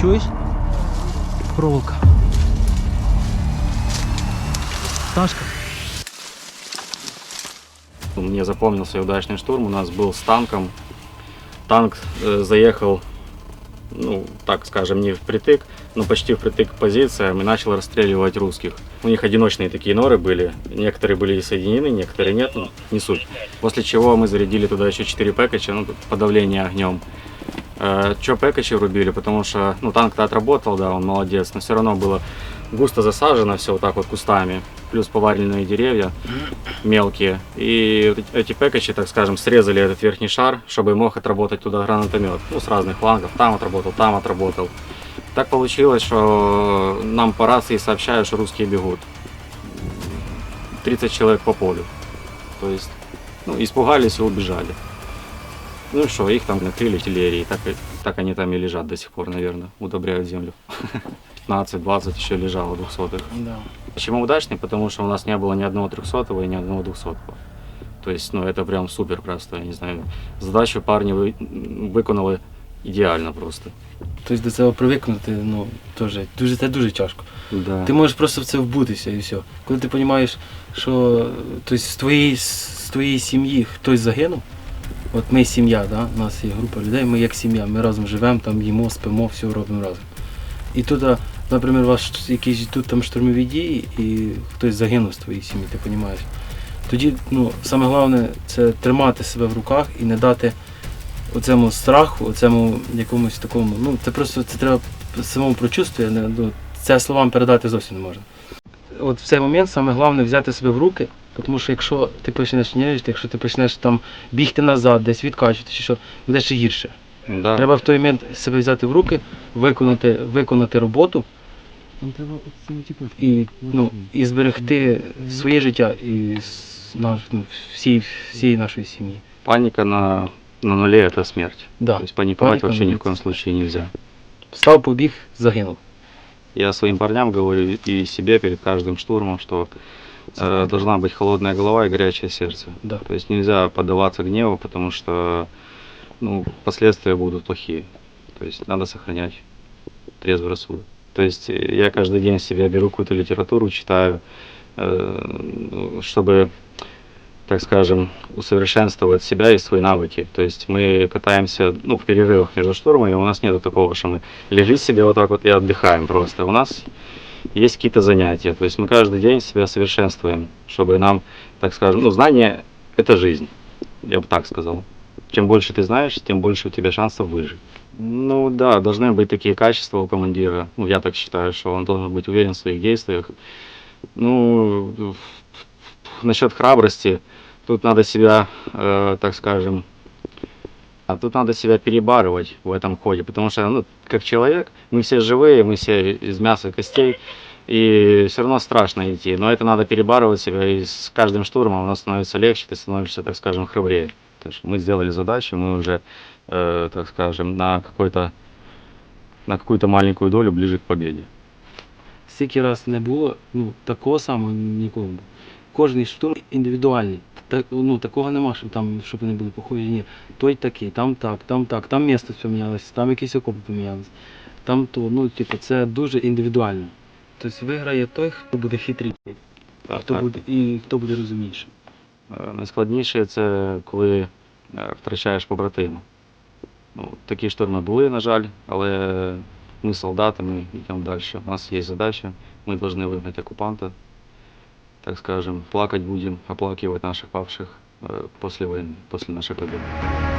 Чуєш? Проволока. Пташка. Мне запомнился удачный штурм. У нас был с танком. Танк э, заехал, ну, так скажем, не впритык, но почти впритык к позициям и начал расстреливать русских. У них одиночные такие норы были. Некоторые были соединены, некоторые нет, ну, не суть. После чего мы зарядили туда еще 4 пэкача, ну, подавление огнем. Э, Че пэкачи врубили, потому что, ну, танк-то отработал, да, он молодец, но все равно было густо засажено все вот так вот кустами, плюс поваленные деревья мелкие. И эти пэкачи, так скажем, срезали этот верхний шар, чтобы мог отработать туда гранатомет. Ну, с разных флангов. Там отработал, там отработал. Так получилось, что нам по рации сообщают, что русские бегут. 30 человек по полю. То есть, ну, испугались и убежали. Ну и что, их там накрыли артиллерией. Так, и- так они там и лежат до сих пор, наверное, удобряют землю. 15-20 еще лежало двухсотых. Да. Почему удачный? Потому что у нас не было ни одного трехсотого и ни одного двухсотого. То есть, ну, это прям супер просто, я не знаю. Задачу парни ви- виконали ідеально просто. Тобто до цього привикнути, ну, теж дуже, це дуже тяжко. Да. Ти можеш просто в це вбутися і все. Коли ти розумієш, що тобто, з, твоєї, з твоєї сім'ї хтось загинув, от ми сім'я, да? у нас є група людей, ми як сім'я, ми разом живемо, там їмо, спимо, все робимо разом. І тут, наприклад, у вас якісь тут там штурмові дії, і хтось загинув з твоєї сім'ї, ти розумієш. Тоді ну, саме головне це тримати себе в руках і не дати оцьому страху, оцьому якомусь такому. Ну, це просто це треба самому прочувствувати, ну, це словам передати зовсім не можна. От в цей момент саме головне взяти себе в руки, тому що якщо ти почнеш нервничати, якщо ти почнеш там бігти назад, десь відкачувати чи що, буде ще гірше. Да. Треба в той момент себе взяти в руки, виконати, виконати роботу і, ну, і зберегти своє життя і наш, ну, всі, всієї нашої сім'ї. Паника на, на нуле это смерть. Да. То есть паниковать Паника вообще ни на в коем случае нельзя. Встав, побіг, загинув. Я своим парням говорю и себе перед каждым штурмом, что э, должна быть холодная голова и горячее сердце. Да. То есть нельзя поддаваться гневу, потому что ну, последствия будут плохие. То есть надо сохранять трезвый рассудок. То есть э, я каждый день себе беру какую-то литературу, читаю, э, ну, чтобы, так скажем, усовершенствовать себя и свои навыки. То есть мы пытаемся, ну, в перерывах между штурмами, у нас нет такого, что мы лежим себе вот так вот и отдыхаем просто. У нас есть какие-то занятия. То есть мы каждый день себя совершенствуем, чтобы нам, так скажем, ну, знание – это жизнь, я бы так сказал. Чем больше ты знаешь, тем больше у тебя шансов выжить. Ну да, должны быть такие качества у командира. Ну, я так считаю, что он должен быть уверен в своих действиях. Ну, насчет храбрости, тут надо себя, э, так скажем, а тут надо себя перебарывать в этом ходе, потому что, ну, как человек, мы все живые, мы все из мяса и костей, и все равно страшно идти, но это надо перебарывать себя, и с каждым штурмом оно становится легче, ты становишься, так скажем, храбрее. То есть мы сделали задачу, мы уже, э, так скажем, на какой-то на какую-то маленькую долю ближе к победе. Стільки раз не було, ну такого самого ніколи не було. Кожний штурм індивідуальний. Так, ну, такого нема, щоб там, щоб вони були похожі. Ні. Той такий, там так, там так, там місто помінялося, там якісь окопи помінялися, там то, ну, типу, це дуже індивідуально. Тобто виграє той, хто буде хитріший, Так, хто так. буде, і хто буде розумніший. Е, Найскладніше це коли е, втрачаєш побратима. Ну, такі штурми були, на жаль, але ми солдати, ми йдемо далі. У нас є задача, ми повинні вигнати окупанта, так скажем, плакать будем, оплакивать наших павших е, після війни, після нашої победы.